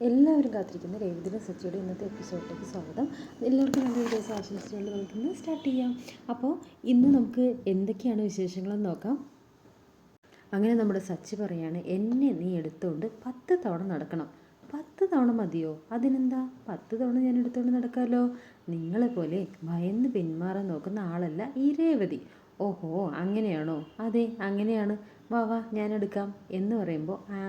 എല്ലാവരും കാത്തിരിക്കുന്ന രേവതിയുടെ സച്ചിയുടെ ഇന്നത്തെ എപ്പിസോഡിലേക്ക് സ്വാഗതം. എല്ലാവർക്കും നല്ലൊരു ദിവസം ആശംസിച്ചുകൊണ്ട് നമുക്കിന്ന് സ്റ്റാർട്ട് ചെയ്യാം. അപ്പോൾ ഇന്ന് നമുക്ക് എന്തൊക്കെയാണ് വിശേഷങ്ങളെന്ന് നോക്കാം. അങ്ങനെ നമ്മുടെ സച്ചി പറയാണ് എന്നെ നീ എടുത്തുകൊണ്ട് പത്ത് തവണ നടക്കണം. പത്ത് തവണ മതിയോ? അതിനെന്താ? പത്ത് തവണ ഞാൻ എടുത്തുകൊണ്ട് നടക്കാമല്ലോ നിങ്ങളെപ്പോലെ ഭയന്ന് പിന്മാറാൻ നോക്കുന്ന ആളല്ല ഈ രേവതി. ഓഹോ അങ്ങനെയാണോ? അതെ അങ്ങനെയാണ്. വാ വാ ഞാൻ എടുക്കാം എന്ന് പറയുമ്പോൾ ആ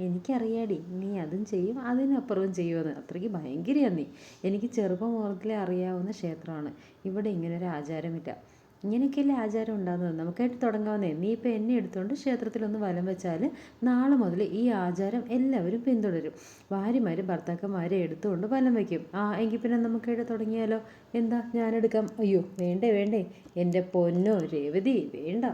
എനിക്കറിയാടി നീ അതും ചെയ്യും അതിനപ്പുറവും ചെയ്യുമെന്ന്. അത്രയ്ക്ക് ഭയങ്കരയാണ് നീ. എനിക്ക് ചെറുപ്പം മുതലേ അറിയാവുന്ന ക്ഷേത്രമാണ്. ഇവിടെ ഇങ്ങനെ ഒരു ആചാരമില്ല. ഇങ്ങനെയൊക്കെയല്ലേ ആചാരം ഉണ്ടാകുന്നത് നമുക്കായിട്ട് തുടങ്ങാവുന്നേ. നീ ഇപ്പോൾ എന്നെ എടുത്തുകൊണ്ട് ക്ഷേത്രത്തിലൊന്ന് വലം വെച്ചാൽ നാളെ മുതൽ ഈ ആചാരം എല്ലാവരും പിന്തുടരും. ഭാര്യമാരും ഭർത്താക്കന്മാരെ എടുത്തുകൊണ്ട് വലം വയ്ക്കും ആ എങ്കിൽ പിന്നെ നമുക്കായിട്ട് തുടങ്ങിയാലോ? എന്താ? ഞാനെടുക്കാം. അയ്യോ വേണ്ടേ വേണ്ടേ. എന്റെ പൊന്നോ രേവതി വേണ്ട.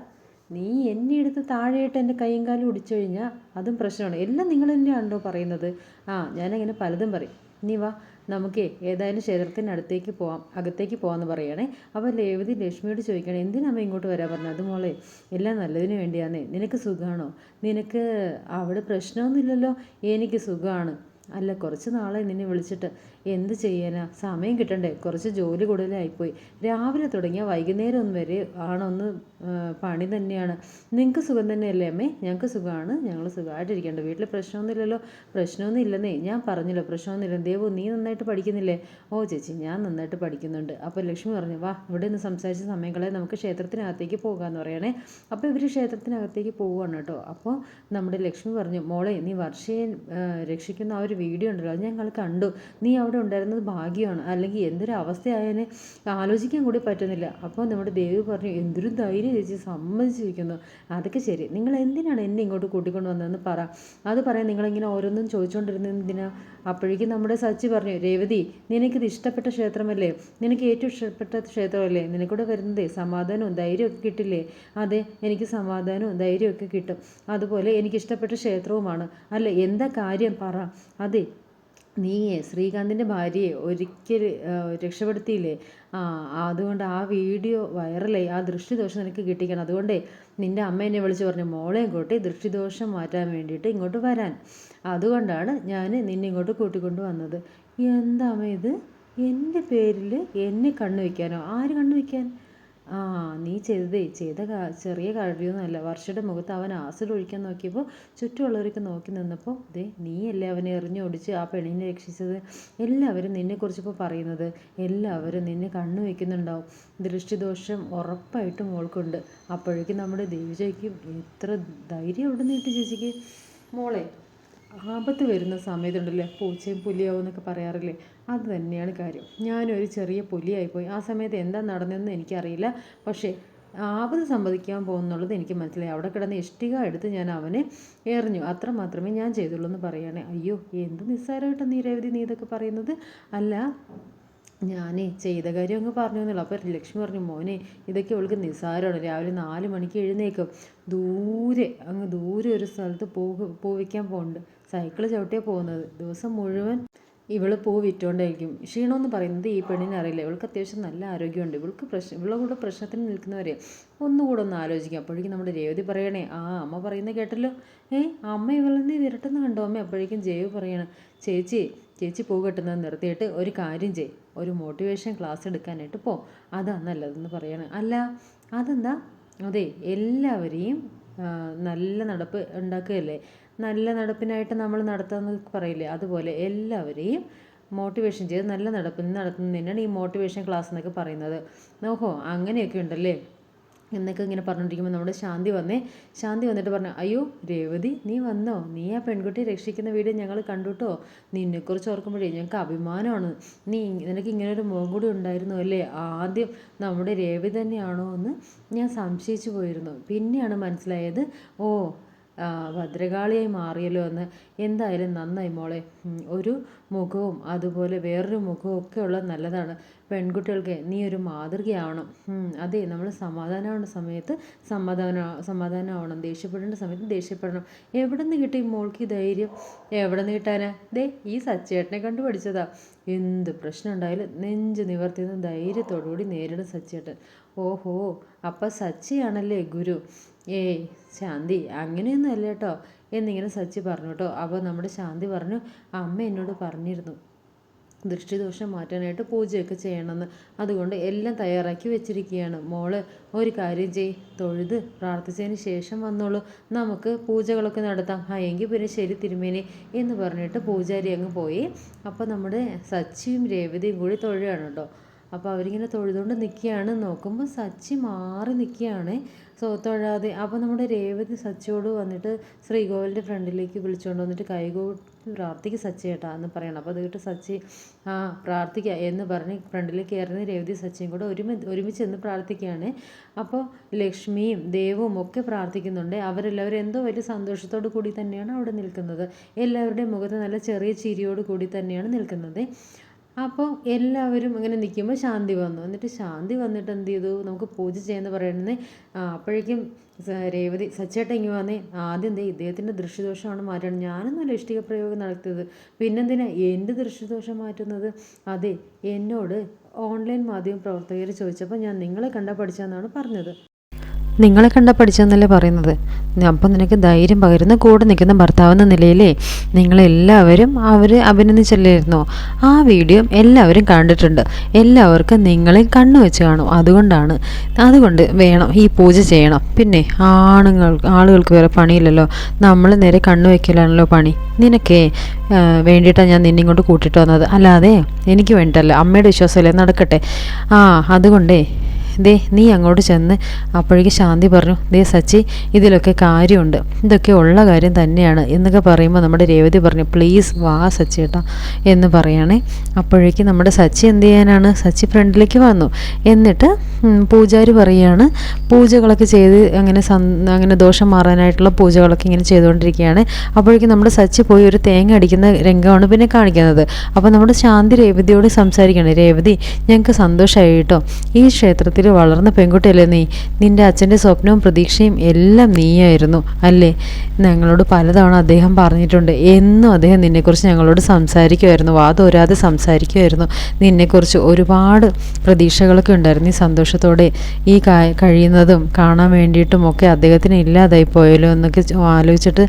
നീ എന്നെ എടുത്ത് താഴെയിട്ട് എന്റെ കൈയും കാലും ഒടിച്ചു കഴിഞ്ഞാൽ അതും പ്രശ്നമാണ്. എല്ലാം നിങ്ങൾ തന്നെയാണല്ലോ പറയുന്നത്. ആ ഞാനങ്ങനെ പലതും പറയും. നീ വാ നമുക്ക് ഏതായാലും ക്ഷേത്രത്തിനടുത്തേക്ക് പോവാം അകത്തേക്ക് പോകാമെന്ന് പറയണേ. അപ്പോൾ രേവതി ലക്ഷ്മിയോട് ചോദിക്കണേ എന്തിനമ്മ ഇങ്ങോട്ട് വരാൻ പറഞ്ഞത്? അത് മോളെ എല്ലാം നല്ലതിന് വേണ്ടിയാന്നേ. നിനക്ക് സുഖമാണോ നിനക്ക് അവിടെ പ്രശ്നമൊന്നുമില്ലല്ലോ? എനിക്ക് സുഖമാണ് അല്ല കുറച്ച് നാളെ നിന്നെ വിളിച്ചിട്ട്. എന്ത് ചെയ്യാനാ? സമയം കിട്ടണ്ടേ? കുറച്ച് ജോലി കൂടുതലായിപ്പോയി. രാവിലെ തുടങ്ങിയ വൈകുന്നേരം ഒന്ന് വരെ ആണൊന്ന് പണി തന്നെയാണ്. നിങ്ങൾക്ക് സുഖം തന്നെയല്ലേ അമ്മേ? ഞങ്ങൾക്ക് സുഖമാണ് ഞങ്ങൾ സുഖമായിട്ടിരിക്കേണ്ട വീട്ടിൽ പ്രശ്നമൊന്നുമില്ലല്ലോ. പ്രശ്നമൊന്നും ഇല്ലെന്നേ. ഞാൻ പറഞ്ഞല്ലോ പ്രശ്നമൊന്നുമില്ല ദേവു നീ നന്നായിട്ട് പഠിക്കുന്നില്ലേ? ഓ ചേച്ചി ഞാൻ നന്നായിട്ട് പഠിക്കുന്നുണ്ട്. അപ്പോൾ ലക്ഷ്മി പറഞ്ഞു വാ ഇവിടെ നിന്ന് സംസാരിച്ച സമയങ്ങളെ നമുക്ക് ക്ഷേത്രത്തിനകത്തേക്ക് പോകാമെന്ന് പറയണേ. അപ്പോൾ ഇവർ ക്ഷേത്രത്തിനകത്തേക്ക് പോവുകയാണ് കേട്ടോ. അപ്പോൾ നമ്മുടെ ലക്ഷ്മി പറഞ്ഞു മോളെ നീ വർഷയെ രക്ഷിക്കുന്ന ആ ഒരു വീഡിയോ ഉണ്ടല്ലോ അത് ഞങ്ങൾ കണ്ടു. നീ അവിടെ ഉണ്ടായിരുന്നത് ഭാഗ്യമാണ്. അല്ലെങ്കിൽ എന്തൊരു അവസ്ഥയായതിനെ ആലോചിക്കാൻ കൂടി പറ്റുന്നില്ല. അപ്പോൾ നമ്മുടെ ദേവി പറഞ്ഞു എന്തൊരു ധൈര്യം ചേച്ചി സമ്മതിച്ചിരിക്കുന്നു. അതൊക്കെ ശരി. നിങ്ങൾ എന്തിനാണ് എന്നെ ഇങ്ങോട്ട് കൂട്ടിക്കൊണ്ട് വന്നതെന്ന് പറ. അത് പറയാൻ നിങ്ങളിങ്ങനെ ഓരോന്നും ചോദിച്ചുകൊണ്ടിരുന്ന എന്തിനാ അപ്പോഴേക്കും നമ്മുടെ സച്ചി പറഞ്ഞു രേവതി നിനക്കിത് ഇഷ്ടപ്പെട്ട ക്ഷേത്രമല്ലേ? നിനക്ക് ഏറ്റവും ഇഷ്ടപ്പെട്ട ക്ഷേത്രമല്ലേ? നിനക്കൂടെ വരുന്നത് സമാധാനവും ധൈര്യമൊക്കെ കിട്ടില്ലേ? അതെ എനിക്ക് സമാധാനവും ധൈര്യമൊക്കെ കിട്ടും. അതുപോലെ എനിക്കിഷ്ടപ്പെട്ട ക്ഷേത്രവുമാണ്. അല്ല എന്താ കാര്യം? പറ. അതെ നീയേ ശ്രീകാന്തിന്റെ ഭാര്യയെ ഒരിക്കൽ രക്ഷപ്പെടുത്തിയില്ലേ? ആ അതുകൊണ്ട് ആ വീഡിയോ വൈറലായി. ആ ദൃഷ്ടിദോഷം നിനക്ക് കിട്ടിക്കണം. അതുകൊണ്ടേ നിന്റെ അമ്മ എന്നെ വിളിച്ച് പറഞ്ഞു മോളെ ഇങ്ങോട്ട് ദൃഷ്ടിദോഷം മാറ്റാൻ വേണ്ടിയിട്ട് ഇങ്ങോട്ട് വരാൻ. അതുകൊണ്ടാണ് ഞാൻ നിന്നെ ഇങ്ങോട്ട് കൂട്ടിക്കൊണ്ട് വന്നത്. എന്താ ഇത്? എന്റെ പേരിൽ എന്നെ കണ്ണു വയ്ക്കാനോ? ആര് കണ്ണു വയ്ക്കാൻ? ആ നീ ചെയ്തതേ ചെയ്ത ചെറിയ കാര്യമൊന്നുമല്ല വർഷയുടെ മുഖത്ത് അവൻ ആസിഡ് ഒഴിക്കാൻ നോക്കിയപ്പോൾ ചുറ്റുമുള്ളവരൊക്കെ നോക്കി നിന്നപ്പോൾ ദേ നീയല്ലേ അവനെ എറിഞ്ഞോടിച്ച് ആ പെണ്ണിനെ രക്ഷിച്ചത്? എല്ലാവരും നിന്നെക്കുറിച്ച് നിന്നെക്കുറിച്ചിപ്പോൾ പറയുന്നത് എല്ലാവരും നിന്നെ കണ്ണു വയ്ക്കുന്നുണ്ടാവും. ദൃഷ്ടിദോഷം ഉറപ്പായിട്ടും മോൾക്കുണ്ട്. അപ്പോഴേക്കും നമ്മുടെ ദേവിജയ്ക്ക് എത്ര ധൈര്യം നിന്ന് ചേച്ചിക്ക്? മോളെ ആപത്ത് വരുന്ന സമയത്തുണ്ടല്ലേ? പൂച്ചയും പുലിയാവും എന്നൊക്കെ പറയാറില്ലേ? അത് തന്നെയാണ് കാര്യം. ഞാനൊരു ചെറിയ പുലിയായിപ്പോയി. ആ സമയത്ത് എന്താ നടന്നതെന്ന് എനിക്കറിയില്ല. പക്ഷേ ആപത് സംഭവിക്കാൻ പോകുന്നുള്ളത് എനിക്ക് മനസ്സിലായി. അവിടെ കിടന്ന് ഇഷ്ടിക എടുത്ത് ഞാൻ അവനെ എറിഞ്ഞു. അത്ര മാത്രമേ ഞാൻ ചെയ്തുള്ളൂ എന്ന് പറയുകയാണ് അയ്യോ എന്ത് നിസ്സാരമായിട്ട് നീ നീ ഇതൊക്കെ പറയുന്നത്? അല്ല ഞാനേ ചെയ്ത കാര്യം അങ്ങ് പറഞ്ഞു എന്നുള്ളൂ അപ്പോൾ ലക്ഷ്മി പറഞ്ഞു മോനെ ഇതൊക്കെ അവൾക്ക് നിസ്സാരമാണ്. രാവിലെ നാല് മണിക്ക് എഴുന്നേക്കും ദൂരെ അങ്ങ് ദൂരെ ഒരു സ്ഥലത്ത് പോ പോവിക്കാൻ പോകുന്നുണ്ട് സൈക്കിൾ ചവിട്ടിയാണ് പോകുന്നത്. ദിവസം മുഴുവൻ ഇവൾ പൂ വിറ്റുകൊണ്ടായിരിക്കും ക്ഷീണമെന്ന് പറയുന്നത് ഈ പെണ്ണിനെ അറിയില്ല. ഇവൾക്ക് അത്യാവശ്യം നല്ല ആരോഗ്യമുണ്ട്. ഇവൾക്ക് പ്രശ്നം ഇവളുടെ പ്രശ്നത്തിന് നിൽക്കുന്നവരെ ഒന്നുകൂടെ ഒന്ന് ആലോചിക്കാം. അപ്പോഴേക്കും നമ്മുടെ രേവതി പറയണേ ആ അമ്മ പറയുന്നത് കേട്ടല്ലോ. ഏ അമ്മ ഇവളെന്നെ വിരട്ടെന്ന് കണ്ടോ? അമ്മ അപ്പോഴേക്കും ജയവ് പറയണം ചേച്ചി ചേച്ചി പൂ കെട്ടുന്നത് നിർത്തിയിട്ട് ഒരു കാര്യം ചെയ് ഒരു മോട്ടിവേഷൻ ക്ലാസ് എടുക്കാനായിട്ട് പോ. അതാ നല്ലതെന്ന് പറയണം. അല്ല അതെന്താ? അതെ എല്ലാവരെയും നല്ല നടപ്പ് ഉണ്ടാക്കുകയല്ലേ? നല്ല നടപ്പിനായിട്ട് നമ്മൾ നടത്തുന്നത് പറയില്ലേ? അതുപോലെ എല്ലാവരെയും മോട്ടിവേഷൻ ചെയ്ത് നല്ല നടപ്പിന് നടത്തുന്നതിനാണ് ഈ മോട്ടിവേഷൻ ക്ലാസ് എന്നൊക്കെ പറയുന്നത്. ഓഹോ അങ്ങനെയൊക്കെ ഉണ്ടല്ലേ? എന്നൊക്കെ ഇങ്ങനെ പറഞ്ഞുകൊണ്ടിരിക്കുമ്പോൾ നമ്മുടെ ശാന്തി വന്നേ. ശാന്തി വന്നിട്ട് പറഞ്ഞു അയ്യോ രേവതി നീ വന്നോ? നീ ആ പെൺകുട്ടിയെ രക്ഷിക്കുന്ന വീഡിയോ ഞങ്ങൾ കണ്ടുട്ടോ? നിന്നെക്കുറിച്ച് ഓർക്കുമ്പോഴേ ഞങ്ങൾക്ക് അഭിമാനമാണ്. നീ നിനക്ക് ഇങ്ങനെ ഒരു മുഖം കൂടി ഉണ്ടായിരുന്നു അല്ലേ? ആദ്യം നമ്മുടെ രേവതി തന്നെയാണോ എന്ന് ഞാൻ സംശയിച്ചു പോയിരുന്നു. പിന്നെയാണ് മനസ്സിലായത് ഓ ഭദ്രകാളിയായി മാറിയല്ലോ എന്ന്. എന്തായാലും നന്നായി മോളെ. ഒരു മുഖവും അതുപോലെ വേറൊരു മുഖവും ഒക്കെ ഉള്ളത് നല്ലതാണ്. പെൺകുട്ടികൾക്ക് നീ ഒരു മാതൃകയാവണം. അതെ നമ്മൾ സമാധാനമാവുന്ന സമയത്ത് സമാധാന സമാധാനമാവണം. ദേഷ്യപ്പെടേണ്ട സമയത്ത് ദേഷ്യപ്പെടണം. എവിടെ നിന്ന് കിട്ടി മോൾക്ക് ഈ ധൈര്യം? എവിടെ നിന്ന് കിട്ടാനാ? ദേ ഈ സച്ചേട്ടനെ കണ്ടു പഠിച്ചതാ. എന്ത് പ്രശ്നം ഉണ്ടായാലും നെഞ്ച് നിവർത്തിയെന്ന് ധൈര്യത്തോടു കൂടി നേരിടും സച്ചേട്ടൻ. ഓഹോ അപ്പം സച്ചിയാണല്ലേ ഗുരു? ഏയ് ശാന്തി അങ്ങനെയൊന്നും അല്ല കേട്ടോ. എന്നിങ്ങനെ സച്ചി പറഞ്ഞു കേട്ടോ. അപ്പോൾ നമ്മുടെ ശാന്തി പറഞ്ഞു അമ്മ എന്നോട് പറഞ്ഞിരുന്നു ദൃഷ്ടിദോഷം മാറ്റാനായിട്ട് പൂജയൊക്കെ ചെയ്യണമെന്ന്. അതുകൊണ്ട് എല്ലാം തയ്യാറാക്കി വെച്ചിരിക്കുകയാണ്. മോൾ ഒരു കാര്യം ചെയ് തൊഴുത് പ്രാർത്ഥിച്ചതിന് ശേഷം വന്നോളൂ. നമുക്ക് പൂജകളൊക്കെ നടത്താം. ആ എങ്കിൽ പിന്നെ ശരി തിരുമേനി എന്ന് പറഞ്ഞിട്ട് പൂജാരി അങ്ങ് പോയി. അപ്പോൾ നമ്മുടെ സച്ചിയും രേവതിയും കൂടി തൊഴുകയാണ് കേട്ടോ. അപ്പോൾ അവരിങ്ങനെ തൊഴുതുകൊണ്ട് നിൽക്കുകയാണ്. നോക്കുമ്പോൾ സച്ചി മാറി നിൽക്കുകയാണ്. സോ തൊഴാതെ അപ്പോൾ നമ്മുടെ രേവതി സച്ചിയോട് വന്നിട്ട് ശ്രീകോവിലിന്റെ ഫ്രണ്ടിലേക്ക് വിളിച്ചുകൊണ്ട് വന്നിട്ട് കൈകോ പ്രാർത്ഥിക്കുക സച്ചി ചേട്ടാ എന്ന് പറയണം. അപ്പോൾ അത് കേട്ട് സച്ചി ആ പ്രാർത്ഥിക്കുക എന്ന് പറഞ്ഞ് ഫ്രണ്ടിലേക്ക് കയറുന്ന രേവതി സച്ചിയും കൂടെ ഒരുമി ഒരുമിച്ച് നിന്ന് പ്രാർത്ഥിക്കുകയാണ്. അപ്പോൾ ലക്ഷ്മിയും ദേവും ഒക്കെ പ്രാർത്ഥിക്കുന്നുണ്ട്. അവരെല്ലാവരും എന്തോ വലിയ സന്തോഷത്തോടു കൂടി തന്നെയാണ് അവിടെ നിൽക്കുന്നത്. എല്ലാവരുടെയും മുഖത്ത് നല്ല ചെറിയ ചിരിയോട് കൂടി തന്നെയാണ് നിൽക്കുന്നത്. അപ്പോൾ എല്ലാവരും ഇങ്ങനെ നിൽക്കുമ്പോൾ ശാന്തി വന്നു. എന്നിട്ട് ശാന്തി വന്നിട്ട് എന്ത് ചെയ്തു? നമുക്ക് പൂജ ചെയ്യാന്ന് പറയുന്നത് അപ്പോഴേക്കും രേവതി സച്ചേട്ട ഇങ്ങ് വന്നേ. ആദ്യം എന്തേ ഇദ്ദേഹത്തിന്റെ ദൃശ്യദോഷമാണ് മാറ്റണം. ഞാനൊന്നുമല്ല ഇഷ്ടിക പ്രയോഗം നടത്തിയത്? പിന്നെന്തിനാ എന്റെ ദൃശ്യദോഷം മാറ്റുന്നത്? അതെ എന്നോട് ഓൺലൈൻ മാധ്യമ പ്രവർത്തകർ ചോദിച്ചപ്പോൾ ഞാൻ നിങ്ങളെ കണ്ട പഠിച്ചതെന്നാണ് പറഞ്ഞത്. നിങ്ങളെ കണ്ട പഠിച്ചെന്നല്ലേ പറയുന്നത്? അപ്പം നിനക്ക് ധൈര്യം പകരുന്ന കൂടെ നിൽക്കുന്ന ഭർത്താവെന്ന നിലയിലേ നിങ്ങളെല്ലാവരും അവർ അഭിനന്ദിച്ചല്ലായിരുന്നോ? ആ വീഡിയോ എല്ലാവരും കണ്ടിട്ടുണ്ട്. എല്ലാവർക്കും നിങ്ങളെ കണ്ണു വെച്ച് കാണും. അതുകൊണ്ടാണ് അതുകൊണ്ട് വേണം ഈ പൂജ ചെയ്യണം. പിന്നെ ആണുങ്ങൾ ആളുകൾക്ക് വേറെ പണിയില്ലല്ലോ. നമ്മൾ നേരെ കണ്ണു വയ്ക്കലാണല്ലോ പണി. നിനക്കേ വേണ്ടിയിട്ടാണ് ഞാൻ നിന്നെ ഇങ്ങോട്ട് കൂട്ടിയിട്ട് വന്നത്. അല്ലാതെ എനിക്ക് വേണ്ടിയിട്ടല്ല. അമ്മയുടെ വിശ്വാസമല്ലേ? നടക്കട്ടെ. ആ അതുകൊണ്ടേ ദേ നീ അങ്ങോട്ട് ചെന്ന് അപ്പോഴേക്ക് ശാന്തി പറഞ്ഞു ദേ സച്ചി ഇതിലൊക്കെ കാര്യമുണ്ട്. ഇതൊക്കെ ഉള്ള കാര്യം തന്നെയാണ് എന്നൊക്കെ പറയുമ്പോൾ നമ്മുടെ രേവതി പറഞ്ഞു പ്ലീസ് വാ സച്ചി സച്ചിയേട്ടാ എന്ന് പറയുകയാണേ അപ്പോഴേക്ക് നമ്മുടെ സച്ചി എന്ത് ചെയ്യാനാണ്? സച്ചി ഫ്രണ്ടിലേക്ക് വന്നു. എന്നിട്ട് പൂജാരി പറയുകയാണ് പൂജകളൊക്കെ ചെയ്ത് അങ്ങനെ അങ്ങനെ ദോഷം മാറാനായിട്ടുള്ള പൂജകളൊക്കെ ഇങ്ങനെ ചെയ്തുകൊണ്ടിരിക്കുകയാണ്. അപ്പോഴേക്കും നമ്മുടെ സച്ചി പോയി ഒരു തേങ്ങ അടിക്കുന്ന രംഗമാണ് പിന്നെ കാണിക്കുന്നത്. അപ്പോൾ നമ്മുടെ ശാന്തി രേവതിയോട് സംസാരിക്കുകയാണ് രേവതി ഞങ്ങൾക്ക് സന്തോഷമായി കേട്ടോ ഈ ക്ഷേത്രത്തിൽ വളർന്ന പെൺകുട്ടിയല്ലേ നീ? നിന്റെ അച്ഛന്റെ സ്വപ്നവും പ്രതീക്ഷയും എല്ലാം നീയായിരുന്നു അല്ലേ? ഞങ്ങളോട് പലതവണ അദ്ദേഹം പറഞ്ഞിട്ടുണ്ട്. എന്നും അദ്ദേഹം നിന്നെക്കുറിച്ച് ഞങ്ങളോട് സംസാരിക്കുമായിരുന്നു. വാതോരാതെ സംസാരിക്കുമായിരുന്നു. നിന്നെക്കുറിച്ച് ഒരുപാട് പ്രതീക്ഷകളൊക്കെ ഉണ്ടായിരുന്നു ഈ സന്തോഷത്തോടെ. ഈ കഴിയുന്നതും കാണാൻ വേണ്ടിയിട്ടും ഒക്കെ അദ്ദേഹത്തിന് ഇല്ലാതായി പോയല്ലോ എന്നൊക്കെ ആലോചിച്ചിട്ട്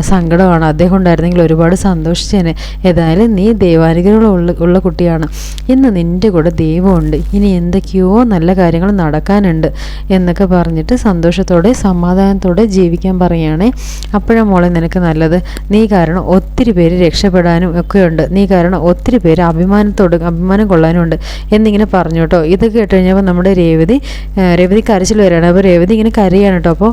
സങ്കടമാണ്. അദ്ദേഹം ഉണ്ടായിരുന്നെങ്കിൽ ഒരുപാട് സന്തോഷിച്ചേനെ. ഏതായാലും നീ ദൈവാനുഗ്രഹമുള്ള ഉള്ള കുട്ടിയാണ്. ഇന്ന് നിന്റെ കൂടെ ദൈവമുണ്ട്. ഇനി എന്തൊക്കെയോ നല്ല കാര്യങ്ങൾ കാര്യങ്ങൾ നടക്കാനുണ്ട് എന്നൊക്കെ പറഞ്ഞിട്ട് സന്തോഷത്തോടെ സമാധാനത്തോടെ ജീവിക്കാൻ പറയുകയാണേ. അപ്പോഴാണ് മോളെ നിനക്ക് നല്ലത്. നീ കാരണം ഒത്തിരി പേര് രക്ഷപ്പെടാനും ഒക്കെയുണ്ട്. നീ കാരണം ഒത്തിരി പേര് അഭിമാനത്തോട് അഭിമാനം കൊള്ളാനുമുണ്ട് എന്നിങ്ങനെ പറഞ്ഞു കേട്ടോ ഇത് കേട്ട് കഴിഞ്ഞപ്പോൾ നമ്മുടെ രേവതി രേവതി കരച്ചിൽ വരികയാണ്. അപ്പോൾ രേവതി ഇങ്ങനെ കരയാണ് കേട്ടോ. അപ്പോൾ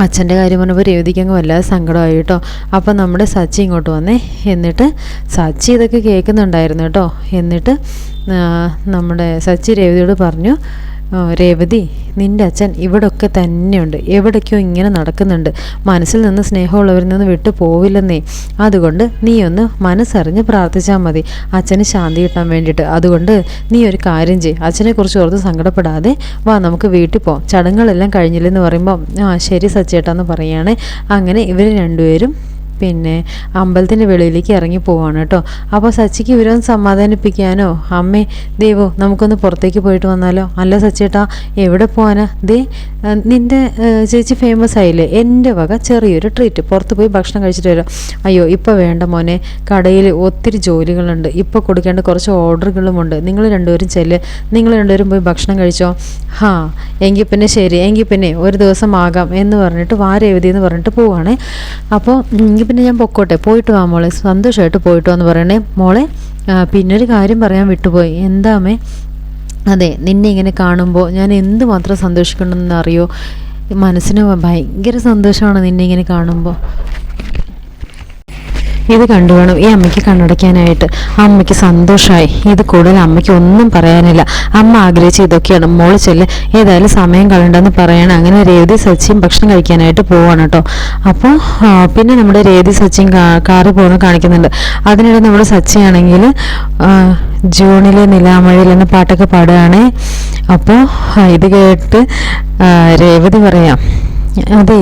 അച്ഛന്റെ കാര്യം പറഞ്ഞപ്പോൾ രേവതിക്ക് അങ്ങ് വല്ലാതെ സങ്കടമായി കേട്ടോ. അപ്പം നമ്മുടെ സച്ചി ഇങ്ങോട്ട് വന്നേ. എന്നിട്ട് സച്ചി ഇതൊക്കെ കേൾക്കുന്നുണ്ടായിരുന്നു കേട്ടോ. എന്നിട്ട് നമ്മുടെ സച്ചി രേവതിയോട് പറഞ്ഞു രേവതി നിന്റെ അച്ഛൻ ഇവിടൊക്കെ തന്നെയുണ്ട്. എവിടേക്കോ ഇങ്ങനെ നടക്കുന്നുണ്ട്. മനസ്സിൽ നിന്ന് സ്നേഹമുള്ളവരിൽ നിന്ന് വിട്ടു പോവില്ലെന്നേ. അതുകൊണ്ട് നീ ഒന്ന് മനസ്സറിഞ്ഞ് പ്രാർത്ഥിച്ചാൽ മതി. അച്ഛന് ശാന്തി കിട്ടാൻ വേണ്ടിയിട്ട്. അതുകൊണ്ട് നീ ഒരു കാര്യം ചെയ് അച്ഛനെക്കുറിച്ച് ഓർത്ത് സങ്കടപ്പെടാതെ വാ നമുക്ക് വീട്ടിൽ പോകാം ചടങ്ങുകളെല്ലാം കഴിഞ്ഞില്ലെന്ന് പറയുമ്പോൾ ആ ശരി സച്ചേട്ടാന്ന് പറയുകയാണ് അങ്ങനെ ഇവർ രണ്ടുപേരും പിന്നെ അമ്പലത്തിന്റെ വെളിയിലേക്ക് ഇറങ്ങി പോവാണ് കേട്ടോ. അപ്പോൾ സച്ചിക്ക് ഇവരൊന്ന് സമാധാനിപ്പിക്കാനോ? അമ്മേ ദേവോ നമുക്കൊന്ന് പുറത്തേക്ക് പോയിട്ട് വന്നാലോ? അല്ല സച്ചേട്ടാ എവിടെ പോകാനാ ദേ നിന്റെ ചേച്ചി ഫേമസ് ആയില്ലേ? എന്റെ വക ചെറിയൊരു ട്രീറ്റ് പുറത്ത് പോയി ഭക്ഷണം കഴിച്ചിട്ട് വരാം. അയ്യോ ഇപ്പോൾ വേണ്ട മോനെ. കടയിൽ ഒത്തിരി ജോലികളുണ്ട്. ഇപ്പോൾ കൊടുക്കേണ്ട കുറച്ച് ഓർഡറുകളുമുണ്ട് നിങ്ങൾ രണ്ടുപേരും ചെല്ല്. നിങ്ങൾ രണ്ടുപേരും പോയി ഭക്ഷണം കഴിച്ചോ? ഹാ എങ്കിൽ പിന്നെ ശരി. എങ്കിൽ പിന്നെ ഒരു ദിവസം ആകാം എന്ന് പറഞ്ഞിട്ട് വാരേവതി എന്ന് പറഞ്ഞിട്ട് പോവാണ്. അപ്പോൾ എങ്കിൽ പിന്നെ ഞാൻ പൊക്കോട്ടെ. പോയിട്ട് വാ മോളെ. സന്തോഷമായിട്ട് പോയിട്ട് വാന്ന് പറയണേ. മോളെ ഒരു കാര്യം പറയാൻ വിട്ടുപോയി. എന്താമേ അതെ നിന്നെ ഇങ്ങനെ കാണുമ്പോൾ ഞാൻ എന്തുമാത്രം സന്തോഷിക്കണമെന്ന് അറിയോ മനസ്സിന് ഭയങ്കര സന്തോഷമാണ് നിന്നെ ഇങ്ങനെ കാണുമ്പോൾ ഇത് കണ്ടു വേണം ഈ അമ്മയ്ക്ക് കണ്ണടയ്ക്കാനായിട്ട്. അമ്മയ്ക്ക് സന്തോഷമായി ഇത് കൂടുതൽ അമ്മയ്ക്ക് ഒന്നും പറയാനില്ല. അമ്മ ആഗ്രഹിച്ച ഇതൊക്കെയാണ്. മോൾ ചെല്ല് ഏതായാലും സമയം കളണ്ടെന്ന് പറയണം. അങ്ങനെ രേവതി സച്ചിയും ഭക്ഷണം കഴിക്കാനായിട്ട് പോവാണ് കേട്ടോ. അപ്പോൾ പിന്നെ നമ്മുടെ രേവതി സച്ചിയും കാറ് പോകുന്ന കാണിക്കുന്നുണ്ട്. അതിനിടെ നമ്മുടെ സച്ചിയാണെങ്കിൽ ജൂണിലെ നിലാമഴയിൽ എന്ന പാട്ടൊക്കെ പാടുകയാണേ. അപ്പോൾ ഇത് കേട്ട് രേവതി പറയാം. അതെ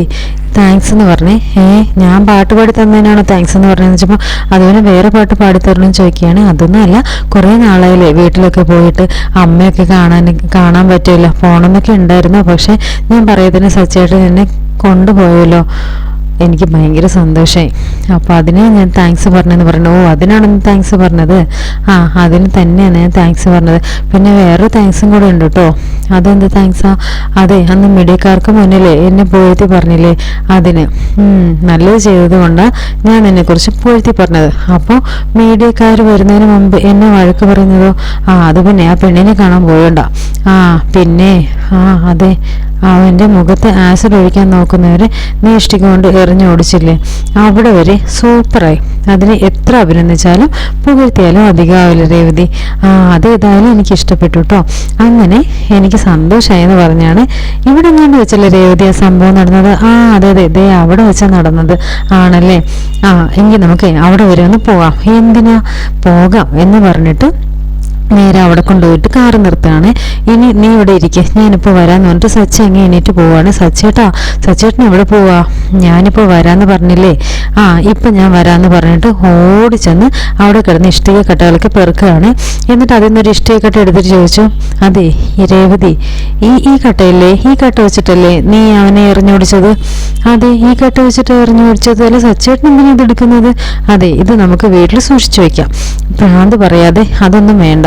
താങ്ക്സ് എന്ന് പറഞ്ഞേ. ഏ ഞാൻ പാട്ട് പാടി തന്നതിനാണോ താങ്ക്സ് എന്ന് പറഞ്ഞതെന്ന് വെച്ചപ്പോൾ അതുപോലെ വേറെ പാട്ട് പാടി തരണമെന്ന് ചോദിക്കുകയാണ്. അതൊന്നും അല്ല കുറേ നാളായില്ലേ വീട്ടിലൊക്കെ പോയിട്ട് അമ്മയൊക്കെ കാണാൻ കാണാൻ പറ്റില്ല ഫോണൊന്നൊക്കെ ഉണ്ടായിരുന്നു? പക്ഷേ ഞാൻ പറയത്തിന് സച്ചയായിട്ട് എന്നെ കൊണ്ടുപോയല്ലോ. എനിക്ക് ഭയങ്കര സന്തോഷമായി അപ്പോൾ അതിന് ഞാൻ താങ്ക്സ് പറഞ്ഞെന്ന് പറഞ്ഞു. ഓ അതിനാണെന്ന് താങ്ക്സ് പറഞ്ഞത്? ആ അതിന് തന്നെയാണ് ഞാൻ താങ്ക്സ് പറഞ്ഞത്. പിന്നെ വേറെ താങ്ക്സും കൂടെ ഉണ്ട് കേട്ടോ അതെന്ത് താങ്ക്സാ അതെ അന്ന് മീഡിയക്കാർക്ക് മുന്നിലേ എന്നെ പുകഴ്ത്തി പറഞ്ഞില്ലേ? അതിന്. നല്ലത് ചെയ്തത് കൊണ്ടാണ് ഞാൻ നിന്നെക്കുറിച്ച് പുകഴ്ത്തി പറഞ്ഞത്. അപ്പോൾ മീഡിയക്കാർ വരുന്നതിന് മുമ്പ് എന്നെ വഴക്ക് പറയുന്നതോ? ആ അത് പിന്നെ ആ പെണ്ണിനെ കാണാൻ പോയണ്ട. ആ പിന്നെ ആ അതെ. അവന്റെ മുഖത്ത് ആസിഡ് ഒഴിക്കാൻ നോക്കുന്നവരെ നീ എറിഞ്ഞു എറിഞ്ഞോടിച്ചില്ലേ അവിടെ വരെ സൂപ്പറായി. അതിനെ എത്ര അഭിനന്ദിച്ചാലും പുകഴ്ത്തിയാലും അധികമാവില്ല രേവതി. ആ അത് ഏതായാലും എനിക്ക് ഇഷ്ടപ്പെട്ടു കേട്ടോ അങ്ങനെ എനിക്ക് സന്തോഷമായി എന്ന് പറഞ്ഞാണ് ഇവിടെ എങ്ങാണ്ട് വെച്ചല്ലേ രേവതി ആ സംഭവം നടന്നത്? ആ അതെ അതെ ദേ അവിടെ വെച്ചാണ് നടന്നത് ആണല്ലേ? ആ എങ്കിൽ നമുക്ക് അവിടെ വരെ ഒന്ന് പോവാം എന്തിനാ? പോകാം എന്ന് പറഞ്ഞിട്ട് നേരെ അവിടെ കൊണ്ടുപോയിട്ട് കാറ് നിർത്തുകയാണ്. ഇനി നീ ഇവിടെ ഇരിക്കുക ഞാനിപ്പോൾ വരാമെന്ന് പറഞ്ഞിട്ട് സച്ച അങ്ങ് എണീറ്റ് പോവാണ്. സച്ചേട്ടാ സച്ചേട്ടൻ എവിടെ പോവാ? ഞാനിപ്പോൾ വരാമെന്ന് പറഞ്ഞില്ലേ? ആ ഇപ്പം ഞാൻ വരാമെന്ന് പറഞ്ഞിട്ട് ഓടി ചെന്ന് അവിടെ കിടന്ന് ഇഷ്ടിക കട്ടകളൊക്കെ പെറുക്കുകയാണ്. എന്നിട്ട് അതിൽ നിന്നൊരു ഇഷ്ടിക കട്ട എടുത്തിട്ട് ചോദിച്ചു അതെ രേവതി ഈ ഈ കട്ടയില്ലേ? ഈ കട്ട വെച്ചിട്ടല്ലേ നീ അവനെ എറിഞ്ഞോടിച്ചത് അതെ ഈ കട്ട വെച്ചിട്ട് എറിഞ്ഞോടിച്ചത് അല്ല സച്ചേട്ടൻ എന്തിനാ ഇത് എടുക്കുന്നത്? അതെ ഇത് നമുക്ക് വീട്ടിൽ സൂക്ഷിച്ചു വെക്കാം. ഭ്രാന്ത് പറയാതെ അതൊന്നും വേണ്ട.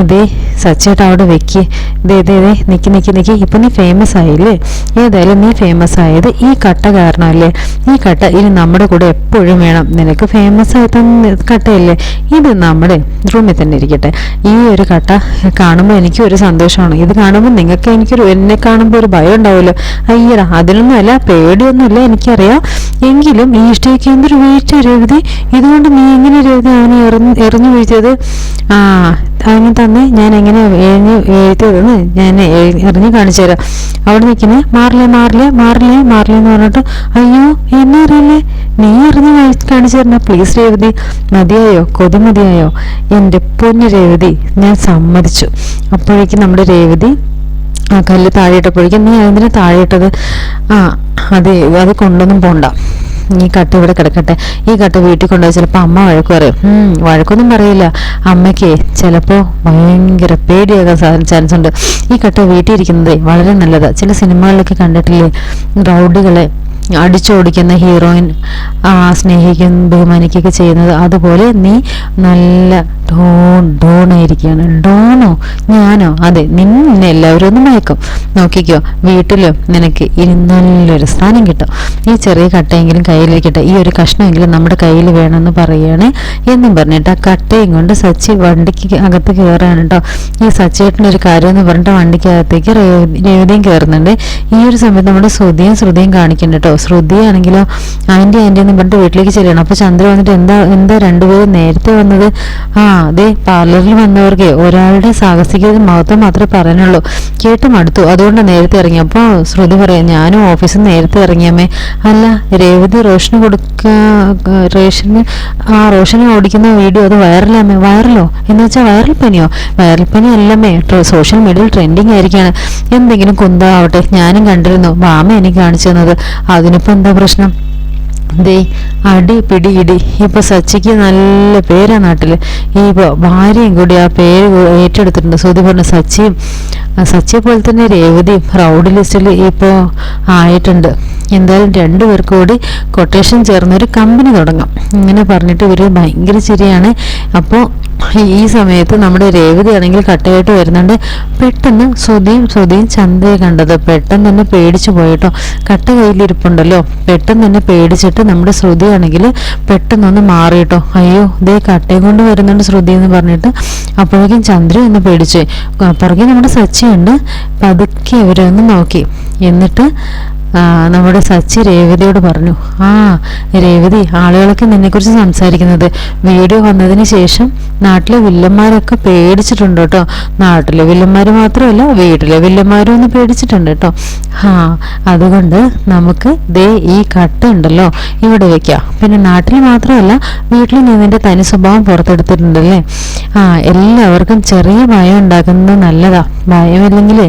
ഇതേ സച്ചേട്ട അവിടെ വെക്ക്. ഇതേ ഇതേ ഇതേ നിക്ക് നിക്ക് നിക്ക്. ഇപ്പൊ നീ ഫേമസ് ആയില്ലേ? ഏതായാലും നീ ഫേമസ് ആയത് ഈ കട്ട കാരണമല്ലേ ഈ കട്ട ഇനി നമ്മുടെ കൂടെ എപ്പോഴും വേണം. നിനക്ക് ഫേമസ് ആയ കട്ടയില്ലേ? ഇത് നമ്മുടെ റൂമിൽ തന്നെ ഇരിക്കട്ടെ. ഈ ഒരു കട്ട കാണുമ്പോൾ എനിക്ക് ഒരു സന്തോഷമാണ്. ഇത് കാണുമ്പോൾ നിങ്ങൾക്ക് എനിക്കൊരു എന്നെ കാണുമ്പോൾ ഒരു ഭയം ഉണ്ടാവുമല്ലോ. അയ്യടാ അതിനൊന്നും അല്ല പേടിയൊന്നുമില്ല എനിക്കറിയാം. എങ്കിലും ഈ ഇഷ്ടയ്ക്ക് എന്തൊരു വീഴ്ച എഴുതി? ഇതുകൊണ്ട് നീ എങ്ങനെ എഴുതി അവനെ എറിഞ്ഞു വീഴ്ചത് ആ അവന് തന്നെ ഞാൻ എങ്ങനെ എഴുതി എഴുതിയതെന്ന് ഞാൻ എറിഞ്ഞ് കാണിച്ചു തരാം. അവിടെ നിൽക്കുന്നത് മാറില്ലേ മാറില്ലേ മാറില്ലേ മാറില്ലേ എന്ന് പറഞ്ഞിട്ട് അയ്യോ എന്നെ അറിയില്ലേ? നീ എറിഞ്ഞ് കാണിച്ചു തരണ പ്ലീസ് രേവതി. മതിയായോ? കൊതി മതിയായോ? എന്റെ പൊന്നു രേവതി ഞാൻ സമ്മതിച്ചു. അപ്പോഴേക്കും നമ്മുടെ രേവതി ആ കല്ല് താഴെയിട്ടപ്പോഴേക്കും നീ അതിന് താഴെയിട്ടത് ആ അതെ അത് കൊണ്ടൊന്നും പോണ്ട. ഈ കട്ട ഇവിടെ കിടക്കട്ടെ. ഈ കട്ട വീട്ടിൽ കൊണ്ടുപോയി ചിലപ്പോൾ അമ്മ വഴക്ക് പറയും വഴക്കൊന്നും പറയില്ല. അമ്മയ്ക്ക് ചിലപ്പോൾ ഭയങ്കര പേടിയാകാൻ ചാൻസ് ഉണ്ട്. ഈ കട്ട വീട്ടിൽ ഇരിക്കുന്നത് വളരെ നല്ലതാണ് ചില സിനിമകളിലൊക്കെ കണ്ടിട്ടില്ലേ? റൗഡികളെ അടിച്ചോടിക്കുന്ന ഹീറോയിൻ സ്നേഹിക്കും ബഹുമാനിക്കുകയൊക്കെ ചെയ്യുന്നത്. അതുപോലെ നീ നല്ല ഡോൺ ഡോണായിരിക്കുകയാണ്. ഡോണോ? ഞാനോ? അതെ നിന്നെ എല്ലാവരും ഒന്ന് മയക്കും. നോക്കിക്കോ വീട്ടിലും നിനക്ക് നല്ലൊരു സ്ഥാനം കിട്ടും. ഈ ചെറിയ കട്ടയെങ്കിലും കയ്യിലിരിക്കട്ടെ ഈ ഒരു കഷ്ണമെങ്കിലും നമ്മുടെ കയ്യിൽ വേണമെന്ന് പറയുകയാണ് എന്നും പറഞ്ഞിട്ട് ആ കട്ടയും കൊണ്ട് സച്ചി വണ്ടിക്ക് അകത്ത് കയറാണ് കേട്ടോ. ഈ സച്ചേട്ടന്റെ ഒരു കാര്യം എന്ന് പറഞ്ഞിട്ട് വണ്ടിക്ക് അകത്തേക്ക് രേവതിയും കയറുന്നുണ്ട്. ഈ ഒരു സമയത്ത് നമ്മുടെ ശ്രുതിയും ശ്രുതിയും കാണിക്കുന്നുണ്ട് കേട്ടോ. ശ്രുതി ആണെങ്കിലോ ആന്റി ആന്റി എന്ന് പറഞ്ഞിട്ട് വീട്ടിലേക്ക് ചെല്ലണം അപ്പോൾ ചന്ദ്ര വന്നിട്ട് എന്താ എന്താ രണ്ടുപേരും നേരത്തെ വന്നത്? ആ അതെ പാർലറിൽ വന്നവർക്ക് ഒരാളുടെ സാഹസികത മഹത്വം മാത്രമേ പറയാനുള്ളൂ. കേട്ട് മടുത്തു. അതുകൊണ്ട് നേരത്തെ ഇറങ്ങി. അപ്പോൾ ശ്രുതി പറയാം ഞാനും ഓഫീസിൽ നേരത്തെ ഇറങ്ങിയമ്മേ. അല്ല രേവതി റോഷന് കൊടുക്ക റേഷന് ആ റോഷനെ ഓടിക്കുന്ന വീഡിയോ അത് വൈറലാമേ വൈറലോ എന്ന് വെച്ചാൽ വൈറൽ പനിയോ? വൈറൽ പനി അല്ലമ്മേ. സോഷ്യൽ മീഡിയയിൽ ട്രെൻഡിങ് ആയിരിക്കാണ്. എന്തെങ്കിലും കുന്താവട്ടെ ഞാനും കണ്ടിരുന്നു. വാമ എനിക്ക് കാണിച്ചു തന്നത്. അതിനിപ്പോ എന്താ പ്രശ്നം? ദേ അടി പിടി ഇടി. ഇപ്പൊ സച്ചിക്ക് നല്ല പേരാ നാട്ടിൽ. ഈ ഇപ്പൊ ഭാര്യയും കൂടി ആ പേര് ഏറ്റെടുത്തിട്ടുണ്ട്. സുധി പറഞ്ഞ സച്ചിയും സച്ചിയെ പോലെ തന്നെ രേവതിയും റൗഡ് ലിസ്റ്റിൽ ഇപ്പോൾ ആയിട്ടുണ്ട്. എന്തായാലും രണ്ടുപേർക്ക് കൂടി കൊട്ടേഷൻ ചേർന്നൊരു കമ്പനി തുടങ്ങാം. ഇങ്ങനെ പറഞ്ഞിട്ട് ഇവർ ഭയങ്കര ചിരിയാണ്. അപ്പോൾ ഈ സമയത്ത് നമ്മുടെ രേവതി ആണെങ്കിൽ കട്ടയായിട്ട് വരുന്നുണ്ട്. പെട്ടെന്ന് സ്വതിയും സ്വതിയും ചന്തയെ കണ്ടത്. പെട്ടെന്ന് തന്നെ പേടിച്ചു പോയിട്ടോ. കട്ട കയ്യിലിരിപ്പുണ്ടല്ലോ. പെട്ടെന്ന് തന്നെ പേടിച്ചിട്ട് നമ്മുടെ ശ്രുതി ആണെങ്കിൽ പെട്ടെന്നൊന്ന് മാറിയിട്ടോ. അയ്യോ ഇതേ കട്ടയും കൊണ്ട് വരുന്നുണ്ട് ശ്രുതി എന്ന് പറഞ്ഞിട്ട്. അപ്പോഴേക്കും ചന്ദ്ര ഒന്ന് പേടിച്ചു. പുറകെ നമ്മുടെ സച്ചിയുണ്ട്. പതുക്കെ ഇവരെ ഒന്ന് നോക്കി. എന്നിട്ട് നമ്മുടെ സച്ചി രേവതിയോട് പറഞ്ഞു ആ രേവതി ആളുകളൊക്കെ നിന്നെക്കുറിച്ച് സംസാരിക്കുന്നത്. വീഡിയോ വന്നതിന് ശേഷം നാട്ടിലെ വില്ലന്മാരൊക്കെ പേടിച്ചിട്ടുണ്ട് കേട്ടോ. നാട്ടിലെ വില്ലന്മാർ മാത്രമല്ല വീട്ടിലെ വില്ലന്മാരും ഒന്ന് പേടിച്ചിട്ടുണ്ട് കേട്ടോ. ആ അതുകൊണ്ട് നമുക്ക് ദേ ഈ കട്ട ഉണ്ടല്ലോ ഇവിടെ വെക്കാം. പിന്നെ നാട്ടിൽ മാത്രമല്ല വീട്ടിൽ നിന്നിന്റെ തനി സ്വഭാവം പുറത്തെടുത്തിട്ടുണ്ടല്ലേ? ആ എല്ലാവർക്കും ചെറിയ ഭയം ഉണ്ടാക്കുന്നത് നല്ലതാ. ഭയമില്ലെങ്കിലേ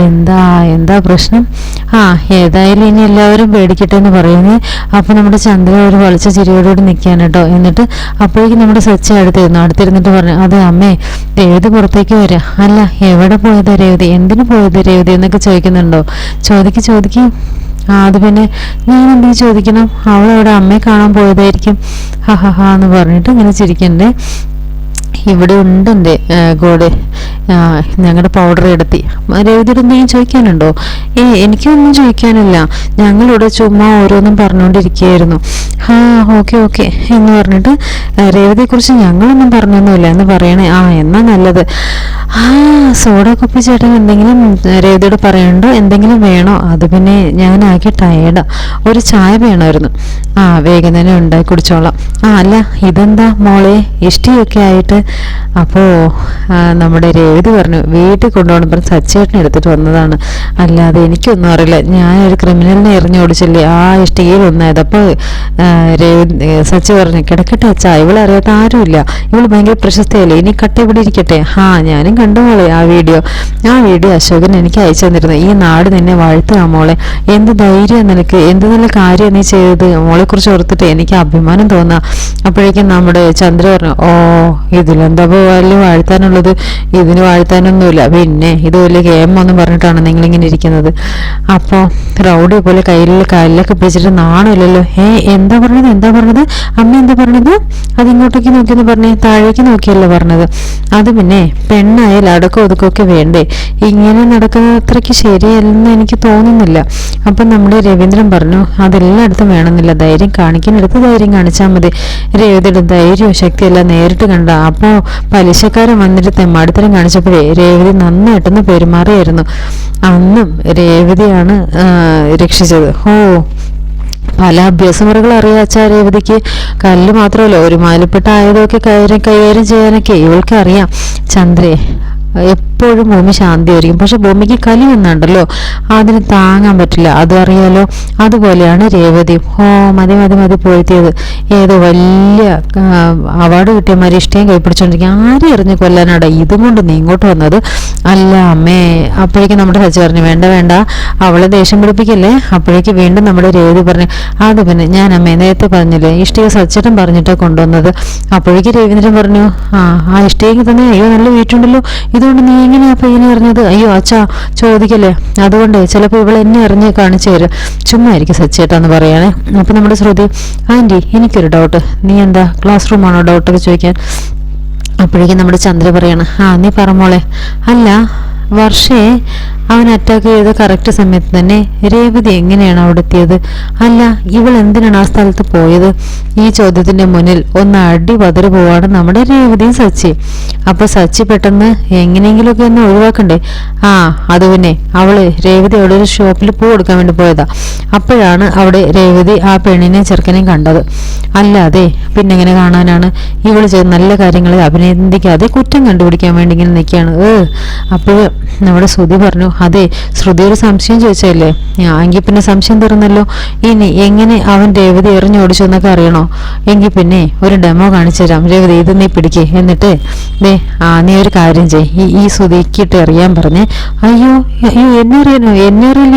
എന്താ എന്താ പ്രശ്നം? ആ ഏതായാലും ഇനി എല്ലാവരും പേടിക്കട്ടെ എന്ന് പറയുന്നത് അപ്പോൾ നമ്മുടെ ചന്ദ്ര ഒരു വളിച്ച ചിരിയോടുകൂടി നിൽക്കുകയാണ് കേട്ടോ. എന്നിട്ട് അപ്പോഴേക്കും നമ്മുടെ സച്ചി അടുത്തിരുന്നു. അടുത്തിരുന്നിട്ട് പറഞ്ഞു അതെ അമ്മേ രേവതി പുറത്തേക്ക് വരാം. അല്ല എവിടെ പോയത് രേവതി? എന്തിനു പോയത് രേവതി? എന്നൊക്കെ ചോദിക്കുന്നുണ്ടോ? ചോദിക്ക് ചോദിക്ക്. ആ അത് പിന്നെ ഞാൻ എന്തെങ്കിലും ചോദിക്കണം? അവളവിടെ അമ്മയെ കാണാൻ പോയതായിരിക്കും. ഹ ഹ ഹാ എന്ന് പറഞ്ഞിട്ട് ഇങ്ങനെ ചിരിക്കണ്ടേ. ഇവിടെ ഉണ്ട് എന്റെ ഗോഡ് ഞങ്ങളുടെ പൗഡർ എടുത്തി. രേവതിയുടെ എന്തെങ്കിലും ചോദിക്കാനുണ്ടോ? ഏ എനിക്കൊന്നും ചോദിക്കാനില്ല. ഞങ്ങളിവിടെ ചുമ്മാ ഓരോന്നും പറഞ്ഞുകൊണ്ടിരിക്കുകയായിരുന്നു ആ ഓക്കെ ഓക്കെ എന്ന് പറഞ്ഞിട്ട് രേവതിയെക്കുറിച്ച് ഞങ്ങളൊന്നും പറഞ്ഞൊന്നുമില്ല എന്ന് പറയണേ. ആ എന്നാ നല്ലത്. ആ സോഡ കുപ്പി ചേട്ടൻ എന്തെങ്കിലും രേവതിയോട് പറയണ്ടോ? എന്തെങ്കിലും വേണോ? അത് പിന്നെ ഞാനാകെ ടയേർഡാ ഒരു ചായ വേണമായിരുന്നു. ആ വേഗം തന്നെ ഉണ്ടാക്കി കുടിച്ചോളാം. ആ അല്ല ഇതെന്താ മോളെ? ഇഷ്ടിയൊക്കെ ആയിട്ട് അപ്പോൾ നമ്മുടെ രേവതി പറഞ്ഞു വീട്ടിൽ കൊണ്ടുപോകണം പറഞ്ഞ് സച്ചേട്ടൻ എടുത്തിട്ട് വന്നതാണ്. അല്ലാതെ എനിക്കൊന്നും അറിയില്ല. ഞാൻ ഞാനൊരു ക്രിമിനലിനെ എറിഞ്ഞോടിച്ചില്ലേ ആ ഇഷ്ടികയിൽ ഒന്നായത്. അപ്പോൾ രേവതി സച്ചി പറഞ്ഞു കിടക്കട്ടെ അച്ഛാ ഇവളറിയാത്ത ആരുമില്ല ഇവൾ ഭയങ്കര പ്രശസ്തയല്ലേ? ഇനി കട്ട ഇവിടെ ഇരിക്കട്ടെ ആ ഞാനും കണ്ടു മോളെ ആ വീഡിയോ. ആ വീഡിയോ അശോകൻ എനിക്ക് അയച്ചു തന്നിരുന്നു. ഈ നാട് നിന്നെ വാഴ്ത്തുക മോളെ. എന്ത് ധൈര്യം നിനക്ക്? എന്ത് നല്ല കാര്യം നീ ചെയ്തത്? മോളെ കുറിച്ച് ഓർത്തിട്ട് എനിക്ക് അഭിമാനം തോന്നാ. അപ്പോഴേക്കും നമ്മുടെ ചന്ദ്ര പറഞ്ഞു ഓ ഇതിലെന്താ ഇപ്പൊ വലിയ വാഴ്ത്താനുള്ളത്? ഇതിന് വാഴ്ത്താനൊന്നുമില്ല. പിന്നെ ഇത് വലിയ ഗെയിം ഒന്നും പറഞ്ഞിട്ടാണ് നിങ്ങളിങ്ങനെ ഇരിക്കുന്നത്. അപ്പോൾ റൗഡി പോലെ കയ്യിൽ കാലിലൊക്കെ പിടിച്ചിട്ട് നാണില്ലല്ലോ ഏ എന്താ പറഞ്ഞത്? എന്താ പറഞ്ഞത്? അമ്മ എന്താ പറഞ്ഞത്? അത് ഇങ്ങോട്ടേക്ക് നോക്കിയെന്ന് പറഞ്ഞേ താഴേക്ക് നോക്കിയല്ലോ പറഞ്ഞത്. അത് പിന്നെ പെണ്ണായാൽ അടക്കം ഒതുക്കമൊക്കെ വേണ്ടേ? ഇങ്ങനെ നടക്കുന്ന അത്രയ്ക്ക് ശരിയല്ലെന്ന് എനിക്ക് തോന്നുന്നില്ല. അപ്പം നമ്മുടെ രവീന്ദ്രൻ പറഞ്ഞു അതെല്ലായിടത്തും വേണമെന്നില്ല. ധൈര്യം കാണിക്കുന്നിടത്ത് ധൈര്യം കാണിച്ചാൽ മതി. രവീന്ദ്രയുടെ ധൈര്യവും ശക്തിയെല്ലാം നേരിട്ട് കണ്ട അപ്പോൾ പലിശക്കാരൻ വന്നിട്ട് തെമ്മാടിത്തരം കാണിച്ചപ്പോഴേ രേവതി നന്നായിട്ടൊന്ന് പെരുമാറിയായിരുന്നു. അന്നും രേവതിയാണ് രക്ഷിച്ചത്. ഓ പല അഭ്യാസമുറകൾ അറിയാച്ച രേവതിക്ക്. കല്ല് മാത്രമല്ല ഒരു മാലിപ്പെട്ട ആയുധമൊക്കെ കൈകാര്യം കൈകാര്യം ചെയ്യാനൊക്കെ ഇവൾക്ക് അറിയാം ചന്ദ്രേ എപ്പോഴും ഭൂമി ശാന്തിയായിരിക്കും. പക്ഷെ ഭൂമിക്ക് കലി ഒന്നുണ്ടല്ലോ അതിന് താങ്ങാൻ പറ്റില്ല. അത് അറിയാലോ? അതുപോലെയാണ് രേവതി. ഓ മതി മതി മതി പോയിത്തിയത് ഏതോ വലിയ അവാർഡ് കിട്ടിയ മാതിരി ഇഷ്ടം കൈപ്പിടിച്ചോണ്ടിരിക്കും ആരെ എറിഞ്ഞ് കൊല്ലാനാടാ? ഇതും കൊണ്ട് നീ ഇങ്ങോട്ട് വന്നത്? അല്ല അമ്മേ അപ്പോഴേക്കും നമ്മുടെ സച്ചി പറഞ്ഞു വേണ്ട വേണ്ട അവളെ ദേഷ്യം പിടിപ്പിക്കല്ലേ? അപ്പോഴേക്ക് വീണ്ടും നമ്മുടെ രേവതി പറഞ്ഞു അത് പിന്നെ ഞാൻ അമ്മേ നേരത്തെ പറഞ്ഞില്ലേ? ഇഷ്ടിക സച്ചേട്ടൻ പറഞ്ഞിട്ടാ കൊണ്ടുവന്നത്. അപ്പോഴേക്ക് രവീന്ദ്രൻ പറഞ്ഞു ആ ആ ഇഷ്ടികയ്ക്ക് തന്നെ അയ്യോ നല്ല വീട്ടുണ്ടല്ലോ. ഇതുകൊണ്ട് നീ എങ്ങനെയാ പയ്യനെ അറിഞ്ഞത്? അയ്യോ അച്ഛാ ചോദിക്കല്ലേ? അതുകൊണ്ട് ചിലപ്പോൾ ഇവൾ എന്നെ അറിഞ്ഞ് കാണിച്ചു തരും. ചുമ്മാ ആയിരിക്കും സച്ചേട്ടാന്ന് പറയണേ. അപ്പൊ നമ്മുടെ ശ്രുതി ആന്റി എനിക്കൊരു ഡൗട്ട് നീ എന്താ ക്ലാസ് റൂമാണോ ഡൗട്ടൊക്കെ ചോദിക്കാൻ? അപ്പോഴേക്കും നമ്മുടെ ചന്ദ്ര പറയാണ് ആ നീ പറമോളെ അല്ല വർഷേ അവൻ അറ്റാക്ക് ചെയ്ത കറക്റ്റ് സമയത്ത് തന്നെ. രേവതി എങ്ങനെയാണ് അവിടെ എത്തിയത്? അല്ല ഇവൾ എന്തിനാണ് ആ സ്ഥലത്ത് പോയത്? ഈ ചോദ്യത്തിന്റെ മുന്നിൽ ഒന്ന് അടി പതറി പോവാണ് നമ്മുടെ രേവതിയും സച്ചി. അപ്പൊ സച്ചി പെട്ടെന്ന് എങ്ങനെയെങ്കിലുമൊക്കെ ഒന്ന് ഒഴിവാക്കണ്ടേ? ആ അത് പിന്നെ. അവൾ രേവതി അവിടെ ഒരു ഷോപ്പിൽ പൂ കൊടുക്കാൻ വേണ്ടി പോയതാ. അപ്പോഴാണ് അവിടെ രേവതി ആ പെണ്ണിനെ ചെറുക്കനെയും കണ്ടത്. അല്ലാതെ പിന്നെ എങ്ങനെ കാണാനാണ്? ഇവൾ ചെയ്ത നല്ല കാര്യങ്ങളെ അഭിനന്ദിക്കാതെ കുറ്റം കണ്ടുപിടിക്കാൻ വേണ്ടി ഇങ്ങനെ നിൽക്കുകയാണ്. ഏ അപ്പോൾ നമ്മുടെ ശ്രുതി പറഞ്ഞു അതെ ശ്രുതി ഒരു സംശയം ചോദിച്ചല്ലേ എങ്കിൽ പിന്നെ സംശയം തീർന്നല്ലോ. ഇനി എങ്ങനെ അവൻ രേവതി എറിഞ്ഞോടിച്ചു എന്നൊക്കെ അറിയണോ? എങ്കിൽ പിന്നെ ഒരു ഡെമോ കാണിച്ചു തരാം. രേവതി ഇത് നീ പിടിക്കേ. എന്നിട്ട് ദേ ആ നീ ഒരു കാര്യം ചെയ് ഈ ഈ ശ്രുതിക്കിട്ട് എറിയാൻ പറഞ്ഞേ അയ്യോ അയ്യോ എന്നെ അറിയാനോ? എന്നെ അറിയില്ല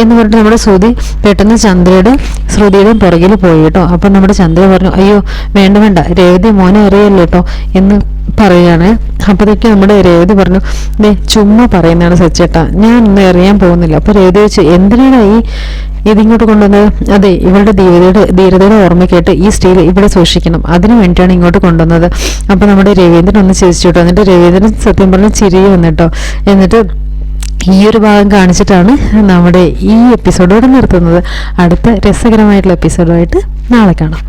എന്നെ പറഞ്ഞിട്ട് നമ്മുടെ ശ്രുതി പെട്ടെന്ന് ചന്ദ്രയുടെ ശ്രുതിയുടെ പുറകിൽ പോയി കേട്ടോ. അപ്പം നമ്മുടെ ചന്ദ്ര പറഞ്ഞു അയ്യോ വേണ്ട വേണ്ട. രേവതി മോനെ അറിയല്ലോ കേട്ടോ എന്ന് പറയാണ് അപ്പോഴത്തേക്ക് നമ്മുടെ രേവതി പറഞ്ഞു ദേ ചുമ്മാ പറയുന്നതാണ് സച്ചേട്ടാ ഞാൻ ഒന്നും അറിയാൻ പോകുന്നില്ല. അപ്പൊ രേവതി വെച്ച് എന്തിനാണ് ഈ ഇതിങ്ങോട്ട് കൊണ്ടുവന്നത്? അതെ ഇവളുടെ ധീരതയുടെ ധീരതയുടെ ഓർമ്മയ്ക്കായിട്ട് ഈ സ്റ്റീൽ ഇവിടെ സൂക്ഷിക്കണം. അതിനു വേണ്ടിയാണ് ഇങ്ങോട്ട് കൊണ്ടുവന്നത്. അപ്പൊ നമ്മുടെ രവീന്ദ്രൻ ഒന്ന് ചിരിച്ചു കേട്ടോ. എന്നിട്ട് രവീന്ദ്രൻ സത്യം പറഞ്ഞ ചിരി വന്നിട്ടോ എന്നിട്ട് ഈ ഒരു ഭാഗം കാണിച്ചിട്ടാണ് നമ്മുടെ ഈ എപ്പിസോഡോട് നിർത്തുന്നത്. അടുത്ത രസകരമായിട്ടുള്ള എപ്പിസോഡുമായിട്ട് നാളെ കാണാം.